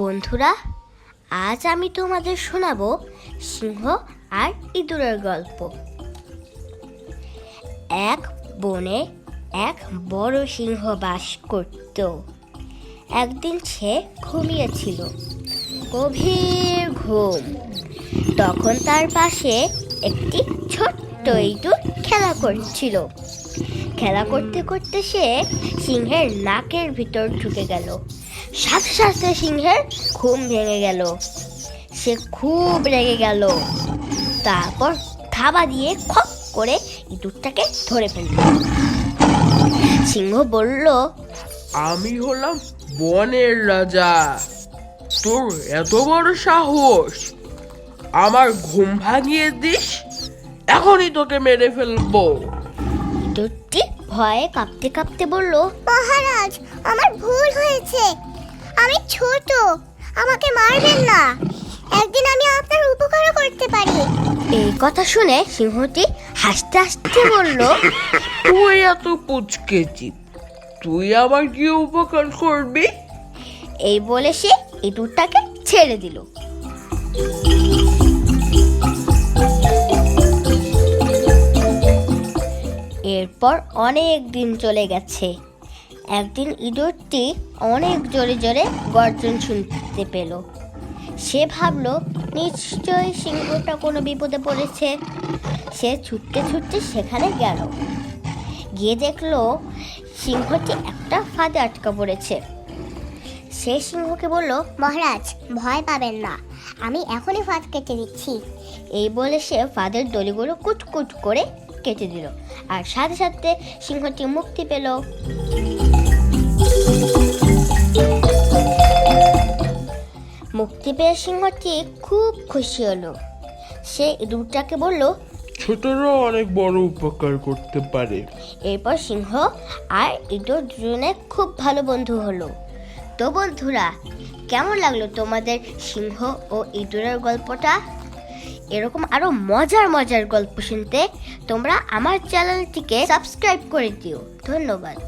বন্ধুরা, আজ আমি তোমাদের শোনাবো সিংহ আর ইঁদুরের গল্প। এক বনে এক বড় সিংহ বাস করত। একদিন সে ঘুমিয়েছিল। গভীর ঘুম। তখন তার পাশে একটি ছোট্ট ইঁদুর খেলা করছিল। খেলা করতে করতে সে সিংহের নাকের ভিতর ঢুকে গেল। সাথে সাথে সিংহের ঘুম ভেঙে গেল। সে খুব রেগে গেল। তারপর থাবা দিয়ে খপ করে ইঁদুরটাকে ধরে ফেলল। সিংহ বলল আমি হলাম বনের রাজা। তোর এত বড় সাহস। আমার ঘুম ভাঙিয়ে দিস এখনই তোকে মেরে ফেলব। ইঁদুরটি ভয়ে কাঁপতে কাঁপতে বলল মহারাজ আমার ভুল হয়েছে। আমি ছোট আমাকে মারবেন না। একদিন আমি আপনার উপকারও করতে পারি। এই কথা শুনে সিংহটি হাসতে হাসতে বলল তুই এত পুচকেছি তুই আমার কি উপকার করবি? এই বলে সে ইঁদুরটাকে ছেড়ে দিল। এরপর অনেক দিন চলে গেছে। একদিন ইঁদুরটি অনেক জোরে জোরে গর্জন শুনতে পেল। সে ভাবলো, নিশ্চয়ই সিংহটা কোনো বিপদে পড়েছে। সে ছুটতে ছুটতে সেখানে গেল। গিয়ে দেখল, সিংহটি একটা ফাঁদে আটকা পড়েছে। সে সিংহকে বলল, মহারাজ, ভয় পাবেন না। আমি এখনই ফাঁদ কেটে দিচ্ছি। এই বলে সে ফাঁদের দড়িগুলো কুটকুট করে কেটে দিল। আর সাথে সাথে সিংহটি মুক্তি পেল। মুক্তি পেয়ে সিংহটি খুব খুশি হলো। সে ইঁদুরটাকে বলল ছোটরাও অনেক বড় উপকার করতে পারে। এরপর সিংহ আর ইঁদুর দুজনে খুব ভালো বন্ধু হলো। তো বন্ধুরা কেমন লাগল তোমাদের সিংহ ও ইঁদুরের গল্পটা? এরকম আরও মজার মজার গল্প শুনতে তোমরা আমার চ্যানেলটিকে সাবস্ক্রাইব করে দিও। ধন্যবাদ।